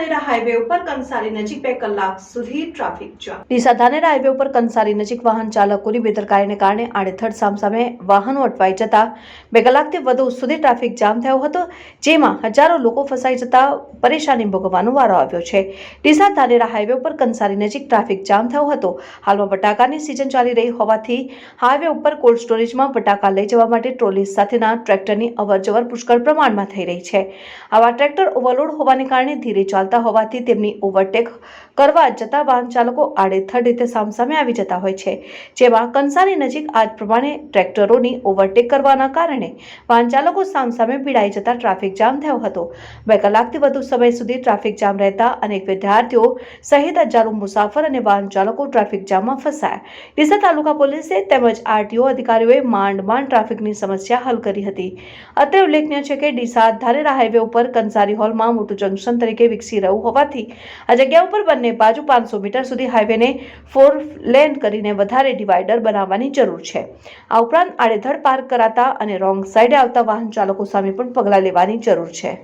Dhanera highway ઉપર કંસારી નજીક બે કલાક સુધી traffic jam Deesa Dhanera highway ઉપર કંસારી નજીક વાહન ચાલકોની બેદરકારીને કારણે આડેથડ સામસામે વાહનો અટવાઈ જતા બે કલાકથી વધુ સુધી ટ્રાફિક જામ થયો હતો, જેમાં હજારો લોકો ફસાઈ જતા પરેશાની ભોગવવાનો વારો આવ્યો છે. ડીસા ધાનેરા હાઈવે ઉપર કંસારી નજીક ટ્રાફિક જામ થયો હતો. હાલમાં બટાકાની સિઝન ચાલી રહી હોવાથી હાઈવે ઉપર કોલ્ડ સ્ટોરેજમાં બટાકા લઈ જવા માટે ટ્રોલી સાથેના ટ્રેક્ટરની અવરજવર પુષ્કળ પ્રમાણમાં થઈ રહી છે. આવા ટ્રેક્ટર ઓવરલોડ હોવાને કારણે ધીરે ચાલતા હોવાથી તેમની ઓવરટેક કરવા જતા વાહન ચાલકો આડેથડ રીતે સામસામે આવી જતા હોય છે. જેમાં કંસારી નજીક આજ પ્રમાણે ટ્રેક્ટરોની ઓવરટેક કરવાના કારણે વાહન ચાલકો સામસામે ભીડાઈ જતા ટ્રાફિક જામ થયો હતો. બે કલાકથી વધુ સમય સુધી ટ્રાફિક જામ રહેતા અનેક વિદ્યાર્થીઓ સહિત હજારો મુસાફર અને વાહન ચાલકો ટ્રાફિક જામમાં ફસાયા. ડીસા તાલુકા પોલીસે તેમજ આરટીઓ અધિકારીઓએ માંડ માંડ ટ્રાફિકની સમસ્યા હલ કરી હતી. અત્રે ઉલ્લેખનીય છે કે ડીસા ધારેરા હાઈવે ઉપર કંસારી હોલમાં મોટું જંકશન તરીકે વિકસી રહ્યું હોવાથી આ જગ્યા ઉપર બંને બાજુ પાંચસો મીટર સુધી હાઈવેને ફોર લેન કરીને વધારે ડિવાઈડર બનાવવાની જરૂર છે. આ ઉપરાંત આડેધડ પાર્ક કરાતા અને રોંગ સાઈડે આવતા વાહન ચાલકો સામે પણ પગલાં લેવાની જરૂર છે.